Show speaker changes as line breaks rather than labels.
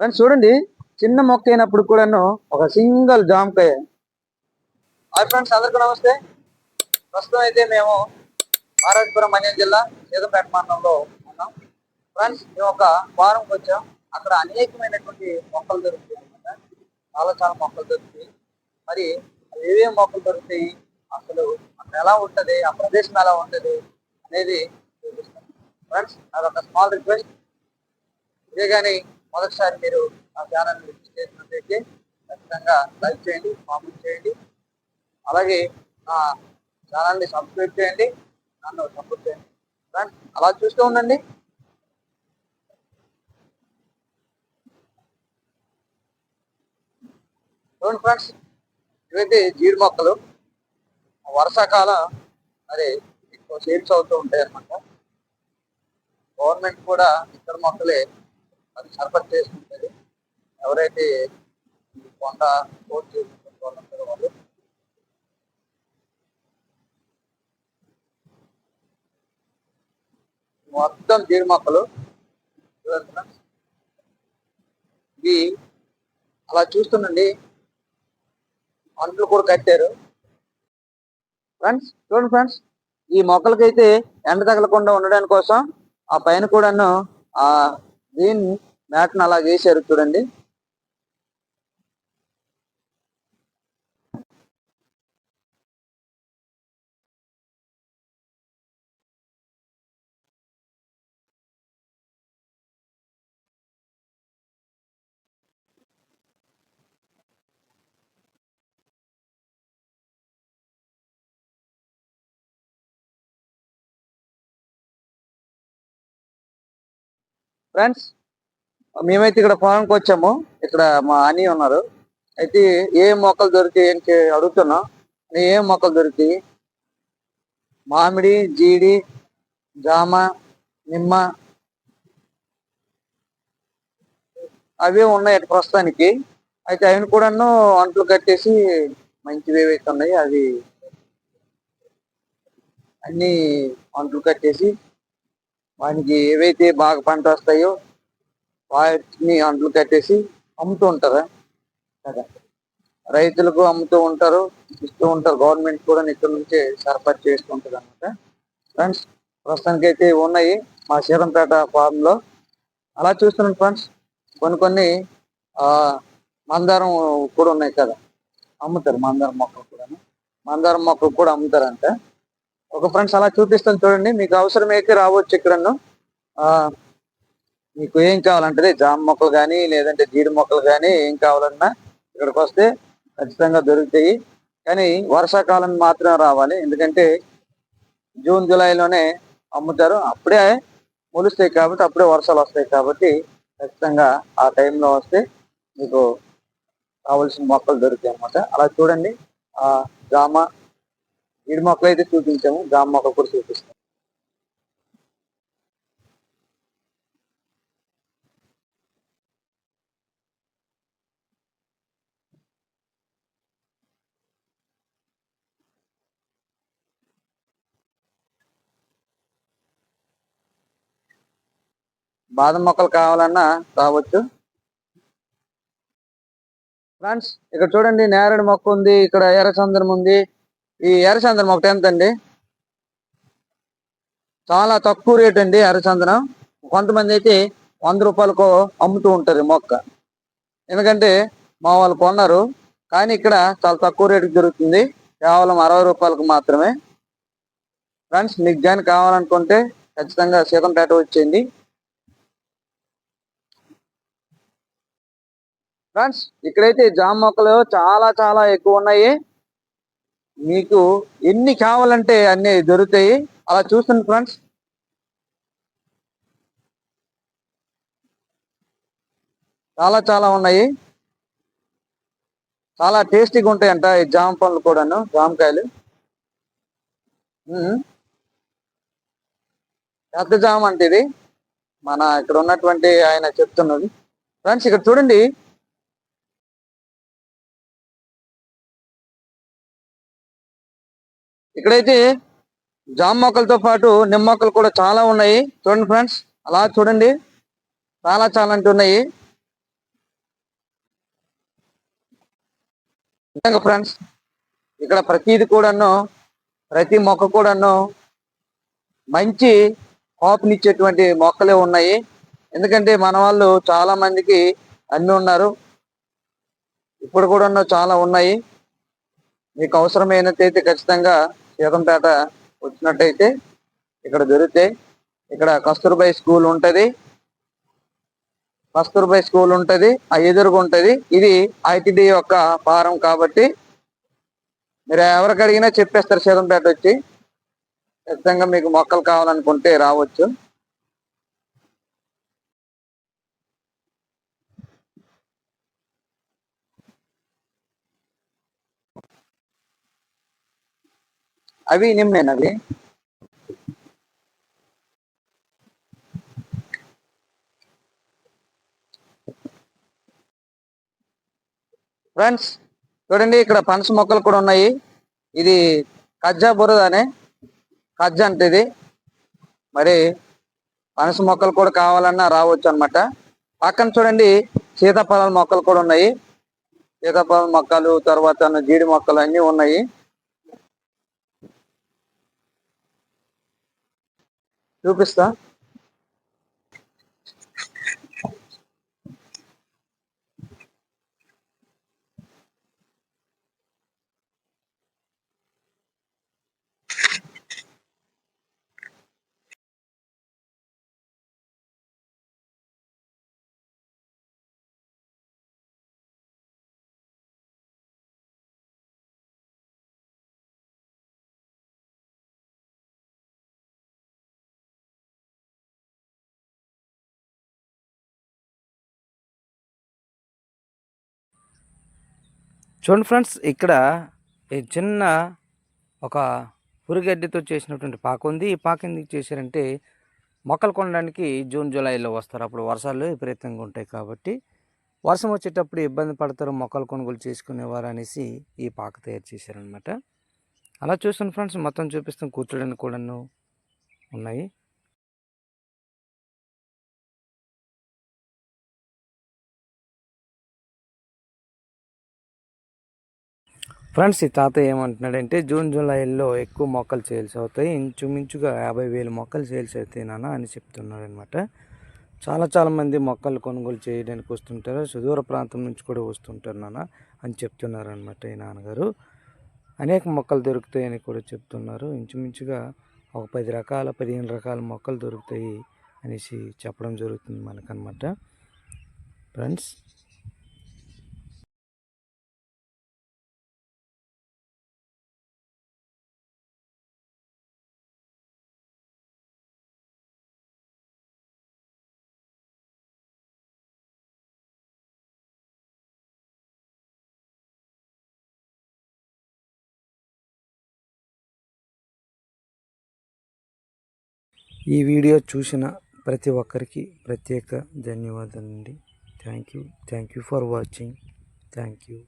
Friends చూడండి చిన్న మొక్క అయినప్పుడు కూడాను ఒక సింగిల్ జామకాయ. హాయ్ ఫ్రెండ్స్ అందరికీ నమస్తే. ప్రస్తుతం అయితే మేము మహారాజపురం మన్యం జిల్లా సీతంపేట మండలంలో ఉన్నాం. ఫ్రెండ్స్ మేము ఒక ఫారంకి వచ్చాం. అక్కడ అనేకమైనటువంటి మొక్కలు దొరుకుతాయి అనమాట చాలా చాలా మొక్కలు దొరుకుతాయి. మరి అవి మొక్కలు దొరుకుతాయి? అసలు అక్కడ ఎలా ఉంటుంది? ఆ ప్రదేశం ఎలా ఉంటుంది? అనేది చూపిస్తాం. ఫ్రెండ్స్ అదొక స్మాల్ రిక్వెస్ట్. ఇదే కానీ మొదటిసారి మీరు ఆ ఛానల్ విజిట్ చేసినట్లయితే ఖచ్చితంగా లైక్ చేయండి కామెంట్ చేయండి. అలాగే నా ఛానల్ని సబ్స్క్రైబ్ చేయండి నన్ను సపోర్ట్ చేయండి. ఫ్రెండ్స్ అలా చూస్తూ ఉండండి. చూడండి ఫ్రెండ్స్ ఇవైతే జీడి మొక్కలు. వర్షాకాలం మరి ఎక్కువ సేల్స్ అవుతూ ఉంటాయి అన్నమాట గవర్నమెంట్ కూడా ఇతర మొక్కలే అది సర్ఫర్ చేసుకుంటారు ఎవరైతే కొండ కోర్టు చేసుకుంటున్న వాళ్ళు ఉంటారో వాళ్ళు. మొత్తం జీడి మొక్కలు చూడండి ఇవి అలా చూస్తుండండి. అంట్లు కూడా కట్టారు. ఫ్రెండ్స్ చూడండి ఫ్రెండ్స్. ఈ మొక్కలకైతే ఎండ తగలకుండా ఉండడానికి కోసం ఆ పైన కూడాను ఆ గ్రీన్ మ్యాట్ అలా వేసారు చూడండి. ఫ్రెండ్స్ మేమైతే ఇక్కడ పొలంకి వచ్చాము. ఇక్కడ మా అని ఉన్నారు. అయితే ఏ మొక్కలు దొరికాయి అని అడుగుతున్నాం. ఏ మొక్కలు దొరికాయి మామిడి జీడి జామ నిమ్మ అవే ఉన్నాయి అటు ప్రస్తుతానికి. అయితే అవి కూడాను అంట్లు కట్టేసి మంచివి ఏవైతే ఉన్నాయి అవి అన్ని అంట్లు కట్టేసి వానికి ఏవైతే బాగా పంట వస్తాయో వాటిని అంట్లు కట్టేసి అమ్ముతూ ఉంటారా? కదా రైతులకు అమ్ముతూ ఉంటారు ఇస్తూ ఉంటారు. గవర్నమెంట్ కూడా ఇక్కడ నుంచే సరఫరా చేస్తూ ఉంటుంది అనమాట ఫ్రెండ్స్ ప్రస్తుతానికి అయితే ఉన్నాయి. మా శీరంపేట ఫార్మ్లో అలా చూస్తున్నాం ఫ్రెండ్స్ కొన్ని కొన్ని మందారం కూడా ఉన్నాయి కదా. అమ్ముతారు మందారం మొక్కలు కూడా మందారం మొక్కలు కూడా అమ్ముతారంట. ఒక ఫ్రెండ్స్ అలా చూపిస్తాను చూడండి. మీకు అవసరం రావచ్చు ఇక్కడను మీకు ఏం కావాలంటే జామ మొక్కలు కానీ లేదంటే జీడి మొక్కలు కానీ ఏం కావాలన్నా ఇక్కడికి వస్తే ఖచ్చితంగా దొరుకుతాయి. కానీ వర్షాకాలం మాత్రం రావాలి. ఎందుకంటే జూన్ జూలైలోనే అమ్ముతారు. అప్పుడే మొలుస్తాయి కాబట్టి అప్పుడే వర్షాలు వస్తాయి కాబట్టి ఖచ్చితంగా ఆ టైంలో వస్తే మీకు కావలసిన మొక్కలు దొరుకుతాయి అన్నమాట. అలా చూడండి. ఆ జామ జీడి మొక్కలు అయితే చూపించాము. జామ మొక్కలు కూడా చూపిస్తాం. బాదం మొక్కలు కావాలన్నా రావచ్చు. ఫ్రెండ్స్ ఇక్కడ చూడండి నేరేడు మొక్క ఉంది ఇక్కడ ఎర్రచందనం ఉంది. ఈ ఎర్రచందనం ఒకటి ఎంత అండి చాలా తక్కువ రేట్ అండి ఎర్రచందనం. కొంతమంది అయితే వంద రూపాయలకు అమ్ముతూ ఉంటారు ఈ మొక్క. ఎందుకంటే మా వాళ్ళు కొన్నారు కానీ ఇక్కడ చాలా తక్కువ రేటుకి దొరుకుతుంది. కేవలం అరవై రూపాయలకు మాత్రమే. ఫ్రెండ్స్ మీకు కానీ కావాలనుకుంటే ఖచ్చితంగా సీతంపేట వచ్చేయండి. ఫ్రెండ్స్ ఇక్కడైతే జామ మొక్కలు చాలా చాలా ఎక్కువ ఉన్నాయి. మీకు ఎన్ని కావాలంటే అన్ని దొరుకుతాయి. అలా చూస్తుంది ఫ్రెండ్స్ చాలా చాలా ఉన్నాయి. చాలా టేస్టీగా ఉంటాయంట ఈ జామ పండ్లు కూడాను జామకాయలు. పెద్ద జామ అంటే ఇది. మన ఇక్కడ ఉన్నటువంటి ఆయన చెప్తున్నది. ఫ్రెండ్స్ ఇక్కడ చూడండి. ఇక్కడైతే జామ మొక్కలతో పాటు నిమ్మ మొక్కలు కూడా చాలా ఉన్నాయి. చూడండి ఫ్రెండ్స్ అలా చూడండి. చాలా చాలా అంటున్నాయి నిజంగా ఫ్రెండ్స్ ఇక్కడ ప్రతిది కూడాను ప్రతి మొక్క కూడాను మంచి కాపునిచ్చేటువంటి మొక్కలే ఉన్నాయి. ఎందుకంటే మన వాళ్ళు చాలా మందికి అన్ని ఉన్నారు. ఇప్పుడు కూడా చాలా ఉన్నాయి. మీకు అవసరమైనట్టయితే ఖచ్చితంగా సీతంపేట వచ్చినట్టయితే ఇక్కడ దొరుకుతాయి ఇక్కడ కస్తూర్బాయి స్కూల్ ఉంటుంది. కస్తూర్బాయి స్కూల్ ఉంటుంది. ఆ ఎదురుగా ఉంటుంది. ఇది ఐటిడి యొక్క ఫారం కాబట్టి మీరు ఎవరికి అడిగినా చెప్పేస్తారు సీతంపేట వచ్చి. ఖచ్చితంగా మీకు మొక్కలు కావాలనుకుంటే రావచ్చు. అవి నిమ్మేనవి ఫ్రెండ్స్ చూడండి ఇక్కడ పనస మొక్కలు కూడా ఉన్నాయి. ఇది కజ్జా బురద అనే కజ్జా అంటే ఇది. మరి పనస మొక్కలు కూడా కావాలన్నా రావచ్చు అన్నమాట పక్కన చూడండి సీతాఫలాల మొక్కలు కూడా ఉన్నాయి. సీతాఫలం మొక్కలు తర్వాత జీడి మొక్కలు అన్నీ ఉన్నాయి. చూపిస్తా
చూడండి ఫ్రెండ్స్ ఇక్కడ ఈ చిన్న ఒక పురుగడ్డితో చేసినటువంటి పాక ఉంది. ఈ పాక ఎందుకు చేశారంటే మొక్కలు కొనడానికి జూన్ జూలైలో వస్తారు. అప్పుడు వర్షాలు విపరీతంగా ఉంటాయి కాబట్టి వర్షం వచ్చేటప్పుడు ఇబ్బంది పడతారు. మొక్కలు కొనుగోలు చేసుకునేవారు అనేసి ఈ పాక తయారు చేశారనమాట అలా చూస్తున్న ఫ్రెండ్స్ మొత్తం చూపిస్తాం కూర్చోడానికి కూడాను ఉన్నాయి. ఫ్రెండ్స్ ఈ తాత ఏమంటున్నాడంటే జూన్ జూలైలో ఎక్కువ మొక్కలు సేల్స్ అవుతాయి. ఇంచుమించుగా యాభై వేలు మొక్కలు సేల్స్ అవుతాయి నాన్న అని చెప్తున్నాడు అనమాట చాలా చాలా మంది మొక్కలు కొనుగోలు చేయడానికి వస్తుంటారు. సుదూర ప్రాంతం నుంచి కూడా వస్తుంటారు నాన్న అని చెప్తున్నారు అనమాట ఈ నాన్నగారు. అనేక మొక్కలు దొరుకుతాయని కూడా చెప్తున్నారు. ఇంచుమించుగా ఒక పది రకాల పదిహేను రకాల మొక్కలు దొరుకుతాయి అనేసి చెప్పడం జరుగుతుంది మనకనమాట ఫ్రెండ్స్ ఈ వీడియో చూసిన ప్రతి ఒక్కరికి ప్రత్యేక ధన్యవాదాలండి. Thank you thank you for watching thank you